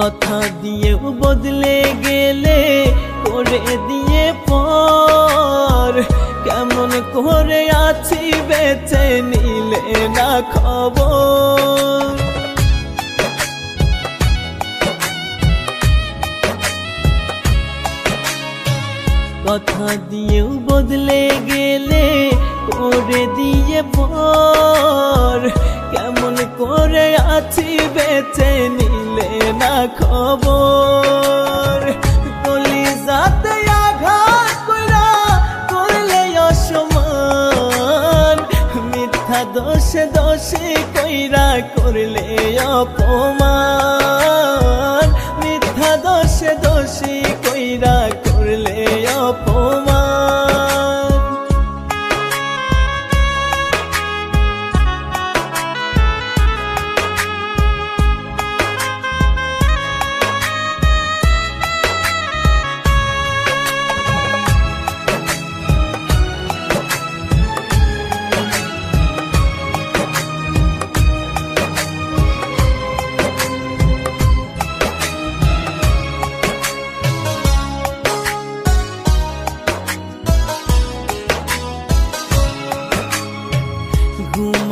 কথা দিয়েও বদলে গেলে, করে দিয়ে পর। কেমন করে আছি বেঁচে নিলে না খবর? কথা দিয়েও বদলে গেলে, করে দিয়ে পর। দোষে দোষে কইরা করলে অপমান। মিথ্যা দোষে দোষী কইরা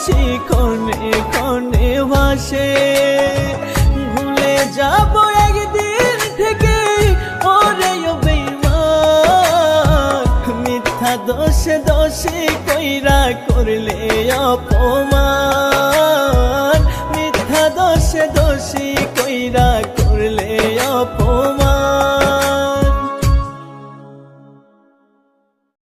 হাসি কনে কনে ভাসে। ভুলে যাব একদিন থেকে ওরে মিথ্যা দোষে দোষে কইরা করলে অপমান। মিথ্যা দোষে দোষী